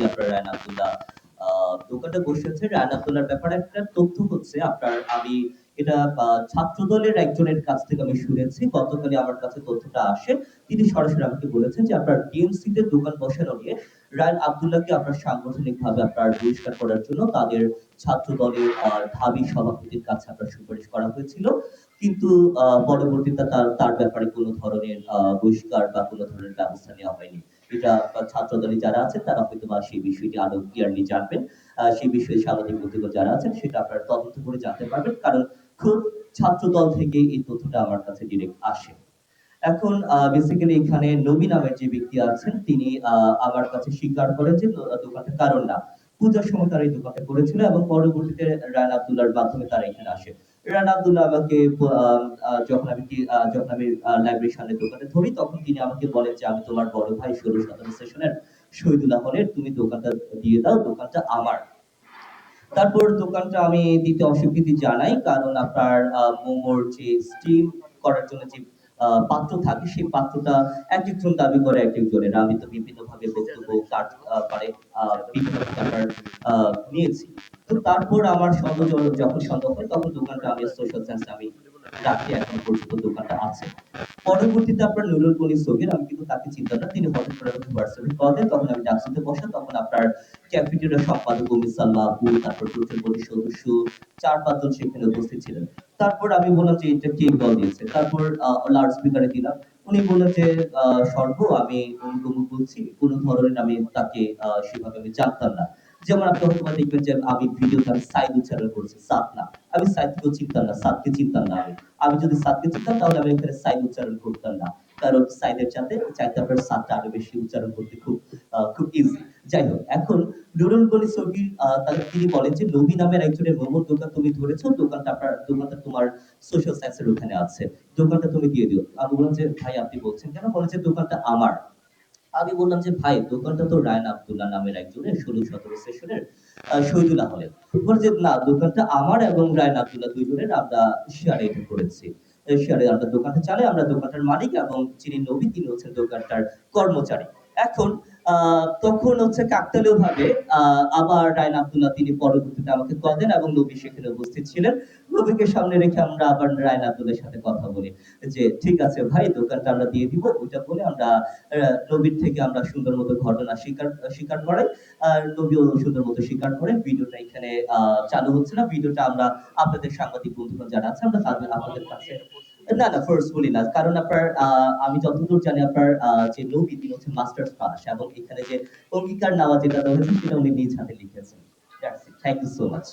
যিনি আপনার রায়ন আব্দুল্লাহ আহ, দোকানটা বসেছে রায়ন আব্দুল্লাহর ব্যাপারে একটা তথ্য হচ্ছে আপনার আমি এটা ছাত্র দলের একজনের কাছ থেকে আমি শুনেছি গতকালই আমার কাছে তথ্যটা আসে। তিনি সরাসরি আমাকে বলেছেন যে আপনার ডিএমসি তে দোকান বসানো নিয়ে রায়ন আব্দুল্লাহকে আপনার সাংগঠনিক ভাবে আপনার বহিষ্কার করার জন্য তাদের ছাত্র দলের ঢাবি সভাপতির কাছে আপনার সুপারিশ করা হয়েছিল। কিন্তু পরবর্তীতে তার তার ব্যাপারে কোনো ধরনের বহিষ্কার বা কোনো ধরনের ব্যবস্থা নেওয়া হয়নি। এটা আহ, ছাত্র যারা আছেন তারা হয়তো বা সেই বিষয়টি আরও ক্লিয়ারলি জানবেন। সেই বিষয়ে সামাজিক বন্ধুগণ যারা আছেন সেটা আপনারা তদন্ত করে জানতে পারবেন। কারণ খুব ছাত্র দল থেকে এই তথ্যটা আমার কাছে ডিরেক্ট আসে। এখন বেসিক্যালি এখানে নবী নামের যে ব্যক্তি আছেন তিনি আমার কাছে স্বীকার করেন যে দো- দোকানটা কারণ না। পূজার সময় তারা এই দোকানটা করেছিল এবং পরবর্তীতে রায়ন আব্দুল্লাহর মাধ্যমে তারা এখানে আসে। আমাকে যখন আমি যখন আমি সামনে দোকানে ধরি, তখন তিনি আমাকে বলেন যে, আমি তোমার বড় ভাই ষোলো সতেরো সেশনের শহীদুল্লাহ হলের তুমি দোকানটা দিয়ে দাও, দোকানটা আমার। তারপর দোকানটা আমি দিতে অস্বীকৃতি জানাই, কারণ আপনার মোমোর যে স্টিম করার জন্য যে পাত্র থাকে, সেই পাত্রটা এক একজন দাবি করে এক একজনের। আমি তো বিভিন্ন ভাবে বক্তব্য মানে বিভিন্ন নিয়েছি। তো তারপর আমার সন্দেহ যখন সন্দেহ হয়, তখন দোকানটা আমি সোশ্যাল সায়েন্স আমি রাখি এখন পর্যন্ত দোকানটা আছে। পরবর্তীতে আপনার নুরুল গনি সগির, আমি কিন্তু তাকে চিন্তা না, তিনি হঠাৎ করে আমাকে হোয়াটসঅ্যাপে কল দেন তখন আমি ডাকসুতে বসা, তখন আপনার ক্যাফেটেরিয়া সম্পাদক অমিত সাল্লাহ তারপর প্রতিনিধি সদস্য চার পাঁচজন সেখানে উপস্থিত ছিলেন। তারপর আমি বললাম যে, এটা কে কল দিয়েছে? তারপর লাউড স্পিকারে দিলাম। উনি বললেন যে সর্ব আমি অমুক বলছি, কোনো ধরনের আমি তাকে সেভাবে আমি জানতাম না। যেমন আপনি হয়তো দেখবেন যে আমি ভিডিওতে আমি সাইদ উচ্চারণ করছি সাত না। আমি সাইদকেও চিনতাম না সাতকে চিনতাম না আমি। আমি যদি সাতকে চিনতাম তাহলে আমি এখানে সাইদ উচ্চারণ করতাম না। কারণ সাইদের চাইতে আপনার সাতটা আরও বেশি উচ্চারণ করতে খুব খুব ইজি যাই হোক এখন নুরুল আহ, তাকে তিনি বলেন যে নবী নামের একজনের মোমোর দোকান তুমি ধরেছো দোকানটা আপনার দোকানটা তোমার সোশ্যাল সায়েন্সের ওখানে আছে। দোকানটা তুমি দিয়ে দিও। আমি বললাম যে ভাই আপনি বলছেন কেন? বলে যে দোকানটা আমার। আমি বললাম যে, ভাই, দোকানটা তো রায়ন আবদুল্লাহ নামের একজনের ষোলো সতেরো সেশনের শহীদুল্লাহ হলেন। বলছে না, দোকানটা আমার এবং রায়ন আবদুল্লাহ দুইজনের আমরা শেয়ারে এটা করেছি। শেয়ারে আমরা দোকানটা চালাই, আমরা দোকানটার মালিক এবং যিনি নবী, তিনি হচ্ছেন দোকানটার কর্মচারী। এখন তখন হচ্ছে কাকতালীয় ভাবে আবার রায়ন আব্দুল্লাহ তিনি পরবর্তীতে আমাকে কল দেন এবং নবী সেখানে উপস্থিত ছিলেন। নবীকে সামনে রেখে আমরা আবার রায়ন আব্দুল্লাহর সাথে কথা বলি যে, ঠিক আছে ভাই, দোকানটা আমরা দিয়ে দিব, ওইটা বলে আমরা নবীর থেকে আমরা সুন্দর মতো ঘটনা স্বীকার স্বীকার করাই। আর নবীও সুন্দর মতো স্বীকার করেন ভিডিওটা এখানে চালু হচ্ছে না। ভিডিওটা আমরা আপনাদের সাংবাদিক বন্ধুগণ যারা আছে, আমরা তাদের আপনাদের কাছে না না ফোর্সফুলি না। কারণ আপনার আমি যতদূর জানি আপনার যে নবী তিনি হচ্ছে মাস্টার্স পাস এবং এখানে যে অঙ্গীকার নেওয়া যেটা রয়েছে সেটা উনি নিজ হাতে লিখেছেন। Thank you so much